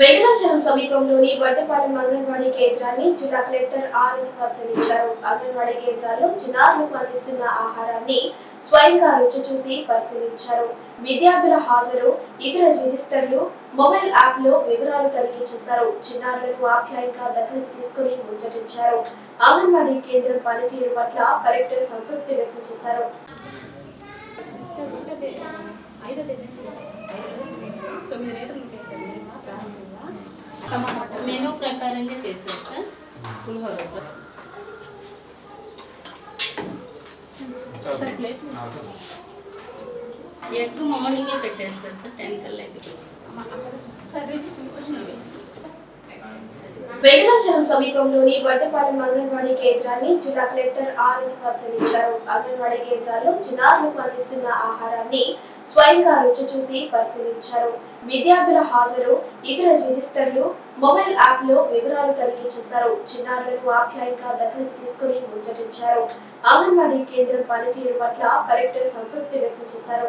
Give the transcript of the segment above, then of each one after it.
వెంకటాచలం సమీపంలోని వడ్డపాలెం అంగన్వాడీ కేంద్రాన్ని జిల్లా కలెక్టర్ ఆనంద్ పరిశీలించారు. అంగన్వాడీ కేంద్రాల్లో చిన్నారులకు అందిస్తున్న ఆహారాన్ని స్వయంగా రుచి చూసి పరిశీలించారు. విద్యార్థుల హాజరు ఇతర రిజిస్టర్లు మొబైల్ యాప్లో వివరాలు తనిఖీ చేశారు. చిన్నారులను ఆప్యాయంగా దగ్గరికి తీసుకుని ముచ్చటించారు అంగన్వాడీ కేంద్రం పనితీరు పట్ల కలెక్టర్ సంతృప్తి వ్యక్తం చేశారు. సార్. మెనూ ప్రకారంగా చేశారు సార్. సార్. ప్లేట్ ఎగ్ మార్నింగే పెట్టేస్తారు సార్ టెన్ కల్లా ఎగ్. సార్ రిజిస్టర్ వెంకటాచలం సమీపంలోని వడ్డపాలెం అంగన్వాడీ కేంద్రాన్ని జిల్లా కలెక్టర్ ఆనంద్ పరిశీలించారు. అంగన్వాడీ కేంద్రాల్లో చిన్నారులకు అందిస్తున్న ఆహారాన్ని స్వయంగా రుచి చూసి పరిశీలించారు. విద్యార్థుల హాజరు ఇతర రిజిస్టర్లు మొబైల్ యాప్లో వివరాలు తనిఖీ చేశారు. చిన్నారులను ఆప్యాయంగా దగ్గరికి తీసుకుని ముచ్చటించారు. అంగన్వాడీ కేంద్రం పనితీరు పట్ల కలెక్టర్ సంతృప్తి వ్యక్తం చేశారు.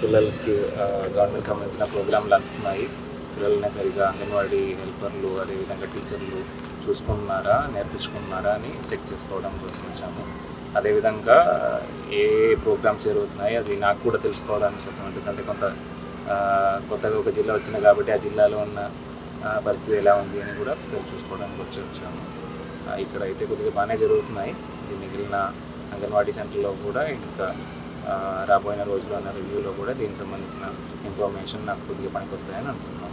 పిల్లలకి గవర్నమెంట్ సంబంధించిన ప్రోగ్రాంలు అందుతున్నాయి. పిల్లల్ని సరిగా అంగన్వాడీ హెల్పర్లు అదేవిధంగా టీచర్లు చూసుకుంటున్నారా నేర్పించుకుంటున్నారా అని చెక్ చేసుకోవడం కోసం వచ్చాము. అదేవిధంగా ఏ ప్రోగ్రామ్స్ జరుగుతున్నాయి అది నాకు కూడా తెలుసుకోవడానికి వచ్చాము ఎందుకంటే కొంత కొత్తగా ఒక జిల్లా వచ్చిన కాబట్టి ఆ జిల్లాలో ఉన్న పరిస్థితి ఎలా ఉంది అని కూడా ఒకసారి చూసుకోవడానికి వచ్చి వచ్చాము. ఇక్కడ అయితే కొద్దిగా బాగానే జరుగుతున్నాయి. మిగిలిన అంగన్వాడీ సెంటర్లో కూడా ఇంకా రాబోయిన రోజుల్లో ఉన్న రివ్యూలో కూడా దీనికి సంబంధించిన ఇన్ఫర్మేషన్ నాకు కొద్దిగా పనికి వస్తాయని అనుకుంటున్నాను.